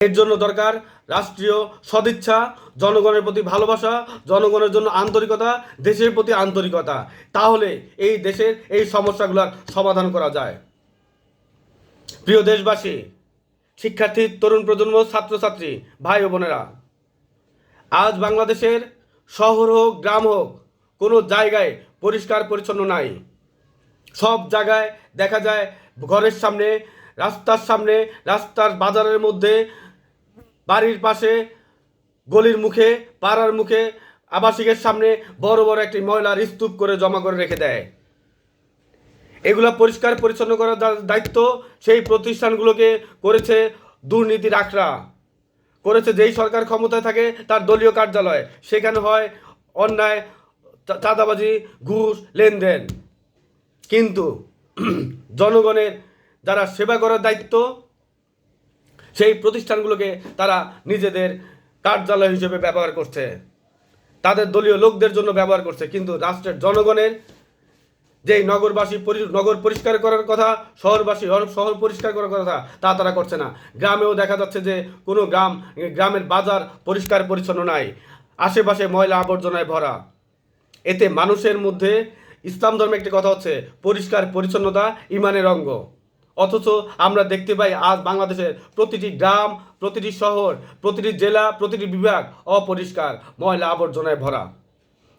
এর জন্য দরকার রাষ্ট্রীয় সদিচ্ছা, জনগণের প্রতি ভালোবাসা, জনগণের জন্য আন্তরিকতা, দেশের প্রতি আন্তরিকতা। তাহলে এই দেশের এই সমস্যাগুলোর সমাধান করা যায়। প্রিয় দেশবাসী, শিক্ষার্থী, তরুণ প্রজন্ম, ছাত্রছাত্রী, ভাই ও বোনেরা, আজ বাংলাদেশের শহর হোক, গ্রাম হোক, কোনো জায়গায় পরিষ্কার পরিচ্ছন্ন নাই। সব জায়গায় দেখা যায় ঘরের সামনে, রাস্তার সামনে, রাস্তার বাজারের মধ্যে বাড়ির পাশে, গলির মুখে, পাড়ার মুখে, আবাসিকের সামনে বড় বড় একটি ময়লার স্তূপ করে জমা করে রেখে দেয়। এগুলো পরিষ্কার পরিচ্ছন্ন করার দায়িত্ব সেই প্রতিষ্ঠানগুলোকে করেছে দুর্নীতির আখড়া। করেছে যেই সরকার ক্ষমতায় থাকে তার দলীয় কার্যালয়। সেখানে হয় অন্যায় চাঁদাবাজি, ঘুষ, লেনদেন। কিন্তু জনগণের যারা সেবা করার দায়িত্ব সেই প্রতিষ্ঠানগুলোকে তারা নিজেদের কার্যালয় হিসেবে ব্যবহার করছে। তাদের দলীয় লোকদের জন্য ব্যবহার করছে। কিন্তু রাষ্ট্রের জনগণের যেই নগরবাসী নগর পরিষ্কার করার কথা, শহরবাসী শহর পরিষ্কার করার কথা, তা তারা করছে না। গ্রামেও দেখা যাচ্ছে যে কোনো গ্রাম, গ্রামের বাজার পরিষ্কার পরিচ্ছন্ন নাই। আশেপাশে ময়লা আবর্জনায় ভরা। এতে মানুষের মধ্যে ইসলাম ধর্মে একটি কথা হচ্ছে, পরিষ্কার পরিচ্ছন্নতা ইমানের অঙ্গ। অথচ আমরা দেখতে পাই আজ বাংলাদেশের প্রতিটি গ্রাম, প্রতিটি শহর, প্রতিটি জেলা, প্রতিটি বিভাগ অপরিষ্কার ময়লা আবর্জনায় ভরা।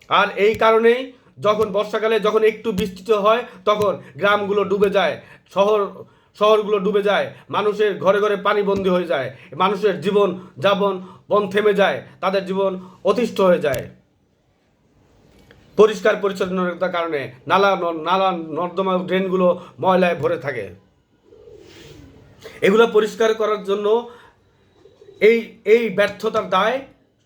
আর এই কারণেই যখন বর্ষাকালে যখন একটু বৃষ্টিতে হয়, তখন গ্রামগুলো ডুবে যায়, শহর, শহরগুলো ডুবে যায়, মানুষের ঘরে ঘরে পানিবন্দী হয়ে যায়, মানুষের জীবন যাপন বন থেমে যায়, তাদের জীবন অতিষ্ঠ হয়ে যায়। পরিষ্কার পরিচ্ছন্নতার কারণে নালা নালা নর্দমা ড্রেনগুলো ময়লায় ভরে থাকে। এগুলো পরিষ্কার করার জন্য এই এই ব্যর্থতার দায়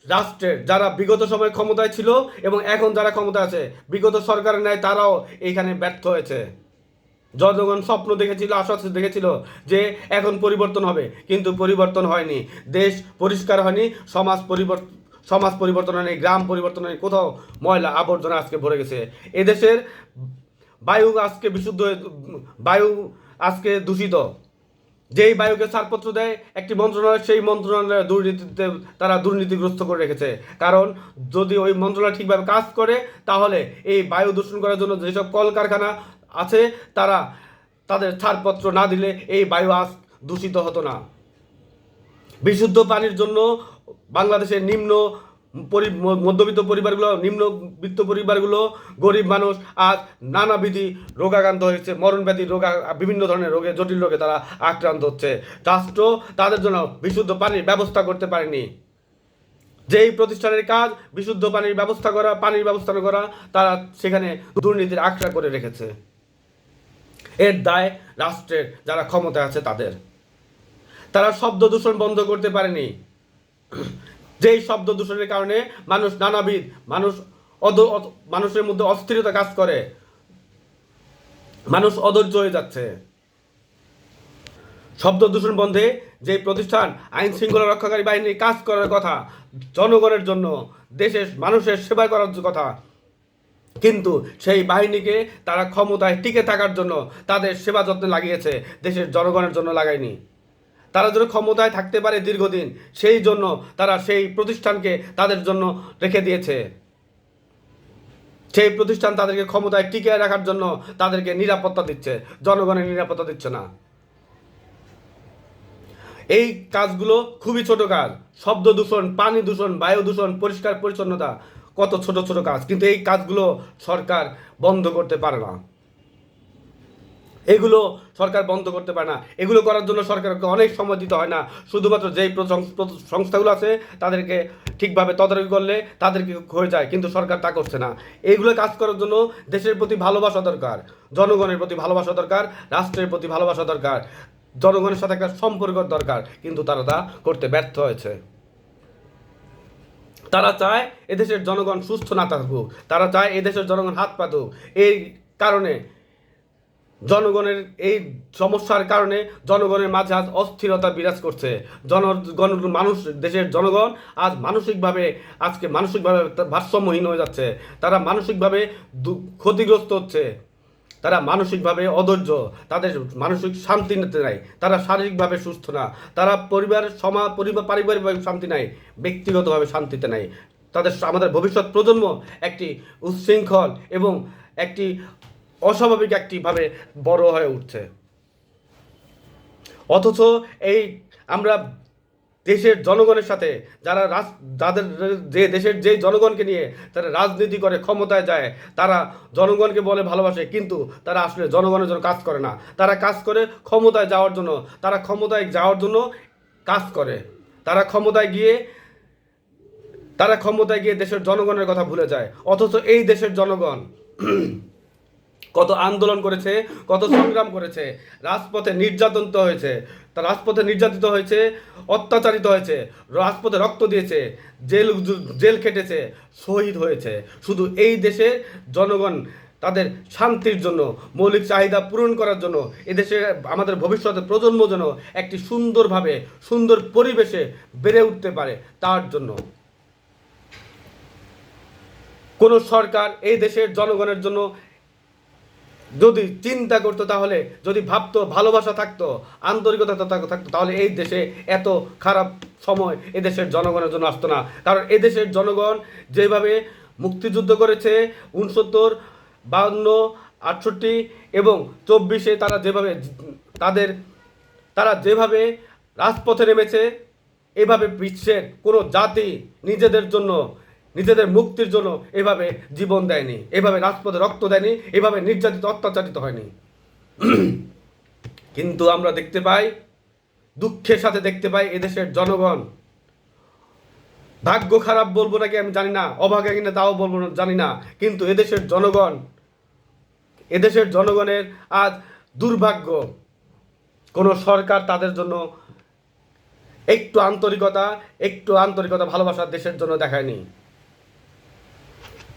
রাষ্ট্রের, যারা বিগত সময় ক্ষমতায় ছিল এবং এখন যারা ক্ষমতা আছে। বিগত সরকারের ন্যায় তারাও এইখানে ব্যর্থ হয়েছে। জনগণ স্বপ্ন দেখেছিল, আশা দেখেছিল যে এখন পরিবর্তন হবে, কিন্তু পরিবর্তন হয়নি। দেশ পরিষ্কার হয়নি, সমাজ পরিবর্তন সমাজ পরিবর্তন হয়নি, গ্রাম পরিবর্তন হয়নি, কোথাও ময়লা আবর্জনা আজকে ভরে গেছে। এদেশের বায়ু আজকে বিশুদ্ধ বায়ু আজকে দূষিত। যেই বায়ুকে ছাড়পত্র দেয়, একটি মন্ত্রণালয় সেই মন্ত্রণালয় দুর্নীতিতে তারা দুর্নীতিগ্রস্ত করে রেখেছে। কারণ যদি ওই মন্ত্রণালয় ঠিকভাবে কাজ করে, তাহলে এই বায়ু দূষণ করার জন্য যেসব কলকারখানা আছে, তারা তাদের ছাড়পত্র না দিলে এই বায়ু আজ দূষিত হতো না। বিশুদ্ধ পানির জন্য বাংলাদেশের নিম্ন মধ্যবিত্ত পরিবারগুলো, নিম্নবিত্ত পরিবারগুলো, গরিব মানুষ আজ নানাবিধি রোগাক্রান্ত হয়েছে মরণ ব্যাধি রোগা বিভিন্ন ধরনের রোগে, জটিল রোগে তারা আক্রান্ত হচ্ছে। রাষ্ট্র তাদের জন্য বিশুদ্ধ পানির ব্যবস্থা করতে পারেনি। যেই প্রতিষ্ঠানের কাজ, বিশুদ্ধ পানির ব্যবস্থা করা, পানির ব্যবস্থা করা, তারা সেখানে দুর্নীতির আখড়া করে রেখেছে। এর দায় রাষ্ট্রের, যারা ক্ষমতায় আছে তাদের। তারা শব্দ দূষণ বন্ধ করতে পারেনি। যেই শব্দ দূষণের কারণে মানুষ নানাবিধ, মানুষ মানুষের মধ্যে অস্থিরতা কাজ করে। মানুষ অধৈর্য হয়ে যাচ্ছে। শব্দ দূষণ বন্ধে যে প্রতিষ্ঠান, আইন শৃঙ্খলা রক্ষাকারী বাহিনীর কাজ করার কথা, জনগণের জন্য, দেশের মানুষের সেবা করার কথা, কিন্তু সেই বাহিনীকে তারা ক্ষমতায় টিকে থাকার জন্য তাদের সেবা যত্নে লাগিয়েছে, দেশের জনগণের জন্য লাগায়নি। তারা যেন ক্ষমতায় থাকতে পারে দীর্ঘদিন, সেই জন্য তারা সেই প্রতিষ্ঠানকে তাদের জন্য রেখে দিয়েছে। সেই প্রতিষ্ঠান তাদেরকে ক্ষমতায় টিকে রাখার জন্য তাদেরকে নিরাপত্তা দিচ্ছে, জনগণের নিরাপত্তা দিচ্ছে না। এই কাজগুলো খুবই ছোট কাজ, শব্দ দূষণ, পানি দূষণ, বায়ু দূষণ, পরিষ্কার পরিচ্ছন্নতা, কত ছোট ছোট কাজ, কিন্তু এই কাজগুলো সরকার বন্ধ করতে পারে না। এগুলো সরকার বন্ধ করতে পারে না। এগুলো করার জন্য সরকারকে অনেক সময় দিতে হয় না। শুধুমাত্র যেই সংস্থাগুলো আছে, তাদেরকে ঠিকভাবে তদারকি করলে তাদেরকে হয়ে যায়, কিন্তু সরকার তা করছে না। এইগুলো কাজ করার জন্য দেশের প্রতি ভালোবাসা দরকার, জনগণের প্রতি ভালোবাসা দরকার, রাষ্ট্রের প্রতি ভালোবাসা দরকার, জনগণের সাথে একটা সম্পর্ক দরকার, কিন্তু তারা তা করতে ব্যর্থ হয়েছে। তারা চায় এদেশের জনগণ সুস্থ না থাকুক, তারা চায় এদেশের জনগণ হাত পাতুক। এই কারণে জনগণের এই সমস্যার কারণে জনগণের মাঝে আজ অস্থিরতা বিরাজ করছে। জনগণ, মানুষ, দেশের জনগণ আজ মানসিকভাবে, আজকে মানসিকভাবে ভারসাম্যহীন হয়ে যাচ্ছে। তারা মানসিকভাবে ক্ষতিগ্রস্ত হচ্ছে। তারা মানসিকভাবে অধৈর্য। তাদের মানসিক শান্তি নিতে নাই। তারা শারীরিকভাবে সুস্থ না। তারা পরিবার সমা পরিবার, পারিবারিকভাবে শান্তি নাই। ব্যক্তিগতভাবে শান্তিতে নাই। তাদের, আমাদের ভবিষ্যৎ প্রজন্ম একটি উচ্ছৃঙ্খল এবং একটি অস্বাভাবিক একটিভাবে বড় হয়ে উঠছে। অথচ এই আমরা দেশের জনগণের সাথে যারা রাজ, যাদের যে দেশের যে জনগণকে নিয়ে তারা রাজনীতি করে, ক্ষমতায় যায়, তারা জনগণকে বলে ভালোবাসে, কিন্তু তারা আসলে জনগণের জন্য কাজ করে না। তারা কাজ করে ক্ষমতায় যাওয়ার জন্য, তারা ক্ষমতায় যাওয়ার জন্য কাজ করে। তারা ক্ষমতায় গিয়ে, তারা ক্ষমতায় গিয়ে দেশের জনগণের কথা ভুলে যায়। অথচ এই দেশের জনগণ কত আন্দোলন করেছে, কত সংগ্রাম করেছে, রাজপথে নির্যাতন হয়েছে, তা রাজপথে নির্যাতিত হয়েছে, অত্যাচারিত হয়েছে, রাজপথে রক্ত দিয়েছে, জেল জেল খেটেছে, শহীদ হয়েছে। শুধু এই দেশে জনগণ তাদের শান্তির জন্য, মৌলিক চাহিদা পূরণ করার জন্য এদেশে আমাদের ভবিষ্যতের প্রজন্ম যেন একটি সুন্দরভাবে, সুন্দর পরিবেশে বেড়ে উঠতে পারে, তার জন্য। কোনো সরকার এই দেশের জনগণের জন্য যদি চিন্তা করতো তাহলে, যদি ভাবতো, ভালোবাসা থাকতো, আন্তরিকতা থাকতো তাহলে এই দেশে এত খারাপ সময় এদেশের জনগণের জন্য আসতো না। কারণ এদেশের জনগণ যেভাবে মুক্তিযুদ্ধ করেছে, উনসত্তর, বাউন্ন, আটষট্টি এবং চব্বিশে তারা যেভাবে তাদের, তারা যেভাবে রাজপথে নেমেছে, এভাবে বিশ্বের কোনো জাতি নিজেদের জন্য নিজেদের মুক্তির জন্য এভাবে জীবন দেয়নি, এভাবে রাজপথে রক্ত দেয়নি, এভাবে নির্যাতিত, অত্যাচারিত হয়নি। কিন্তু আমরা দেখতে পাই, দুঃখের সাথে দেখতে পাই এদেশের জনগণ। ভাগ্য খারাপ বলব নাকি আমি জানি না অভাগা কিনা তাও বলব না, জানি না। কিন্তু এদেশের জনগণ, এদেশের জনগণের আজ দুর্ভাগ্য। কোনো সরকার তাদের জন্য একটু আন্তরিকতা একটু আন্তরিকতা, ভালোবাসা দেশের জন্য দেখায়নি।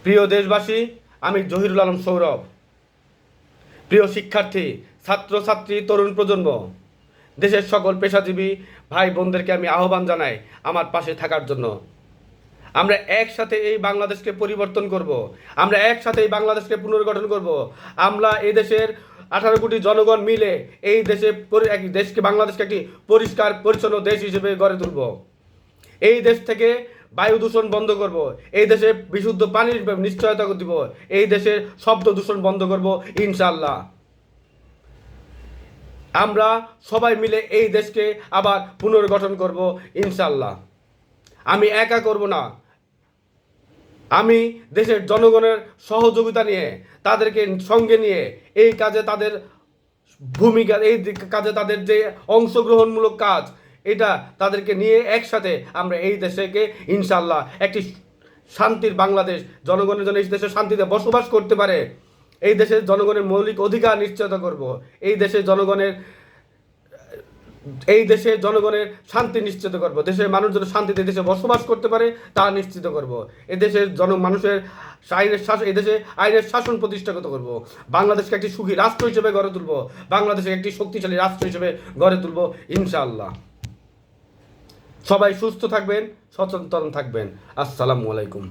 প্রিয় দেশবাসী, আমি জহিরুল আলম সৌরভ। প্রিয় শিক্ষার্থী, ছাত্রছাত্রী, তরুণ প্রজন্ম, দেশের সকল পেশাজীবী, ভাই বোনদেরকে আমি আহ্বান জানাই আমার পাশে থাকার জন্য। আমরা একসাথে এই বাংলাদেশকে পরিবর্তন করব, আমরা একসাথে এই বাংলাদেশকে পুনর্গঠন করব। আমরা এই দেশের আঠারো কোটি জনগণ মিলে এই দেশে দেশকে, বাংলাদেশকে একটি পরিষ্কার, পরিচ্ছন্ন দেশ হিসেবে গড়ে তুলব। এই দেশ থেকে বায়ু দূষণ বন্ধ করব। এই দেশে বিশুদ্ধ পানির নিশ্চয়তা দিব। এই দেশের শব্দ দূষণ বন্ধ করব ইনশাল্লাহ আমরা সবাই মিলে এই দেশকে আবার পুনর্গঠন করব ইনশাল্লাহ আমি একা করব না। আমি দেশের জনগণের সহযোগিতা নিয়ে, তাদেরকে সঙ্গে নিয়ে এই কাজে তাদের ভূমিকা, এই কাজে তাদের যে অংশগ্রহণমূলক কাজ এটা তাদেরকে নিয়ে একসাথে আমরা এই দেশকে ইনশাল্লাহ একটি শান্তির বাংলাদেশ, জনগণের জন্য এই দেশে শান্তিতে বসবাস করতে পারে। এই দেশের জনগণের মৌলিক অধিকার নিশ্চিত করব। এই দেশের জনগণের, এই দেশে জনগণের শান্তি নিশ্চিত করব। দেশের মানুষ যেন শান্তিতে দেশে বসবাস করতে পারে, তা নিশ্চিত করব। এ দেশের জন, মানুষের আইনের শাসন এদেশে আইনের শাসন প্রতিষ্ঠাগত করব। বাংলাদেশকে একটি সুখী রাষ্ট্র হিসেবে গড়ে তুলব। বাংলাদেশকে একটি শক্তিশালী রাষ্ট্র হিসেবে গড়ে তুলব ইনশাআল্লাহ। সবাই সুস্থ থাকবেন সচেতন থাকবেন। আসসালামু আলাইকুম।